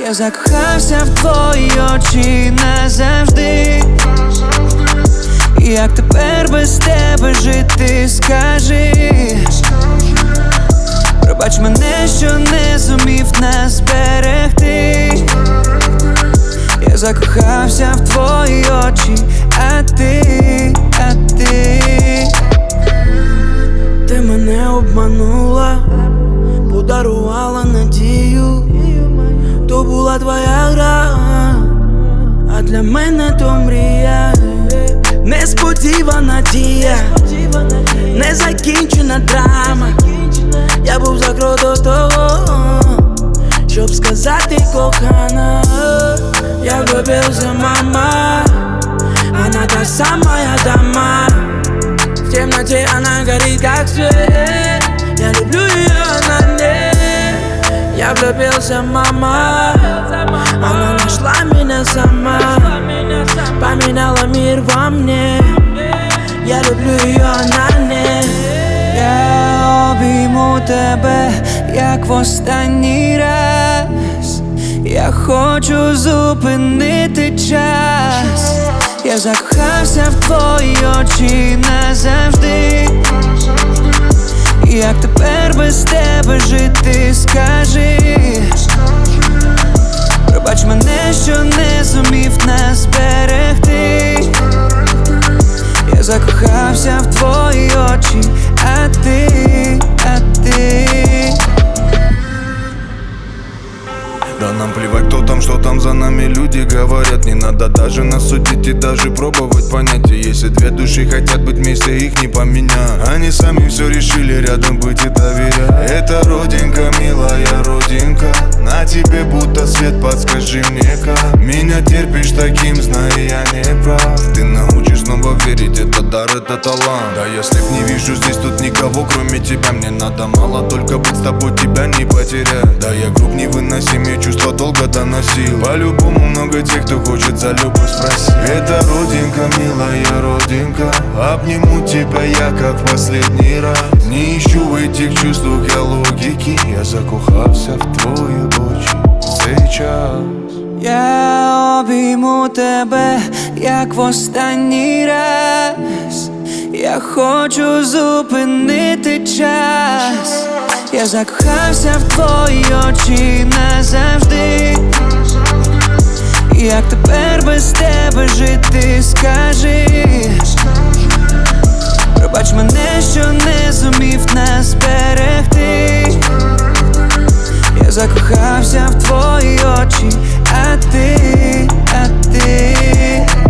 Я закохався в твої очі назавжди. Як тепер без тебе жити, скажи. Пробач мене, що не зумів нас зберегти Я закохався в твої очі, а ти, а ти. Ти мене обманула, подарувала надію, то була твоя гра, а для мене то мрія, несподівана дія, незакінчена драма. Я був закро до того, щоб сказати кохана, я влюбився, мама, она та самая дама. В темноте она горит как свет Я влюбился, мама. Она нашла меня сама. Поменяла мир во мне. Я люблю ее, она не. Я обійму тебе, як в останній раз. Я хочу зупинити час Я закохався в твої очі назавжди. Як тепер без тебе жити, скажи закохався в твої очі, а ти, а ти Да нам плевать, кто там, что там за нами люди говорят. Не надо даже нас судить и даже пробовать понять. И Если две души хотят быть вместе, их не поменять. Они сами все решили рядом быть и доверять. Это родинка, милая родинка. На тебе будто свет, подскажи мне как. Меня терпишь таким, знаю я не прав. Ты верить, это дар, это талант. Да если б не вижу здесь тут никого, кроме тебя. Мне надо мало, только быть с тобой, тебя не потерять. Да я груб невыносимые чувства долго доносил. По-любому много тех, кто хочет за любовь спросить. Это родинка, милая родинка. Обниму тебя я, как последний раз. Не ищу в этих чувствах я логики. Я закохався в твої очі Сейчас Я обійму тебе, як в останній раз. Я хочу зупинити час. Я закохався в твої очі назавжди. Як тепер без тебе жити, скажи? Пробач мене, що не зумів нас зберегти я закохався в твої очі, а ти, а ти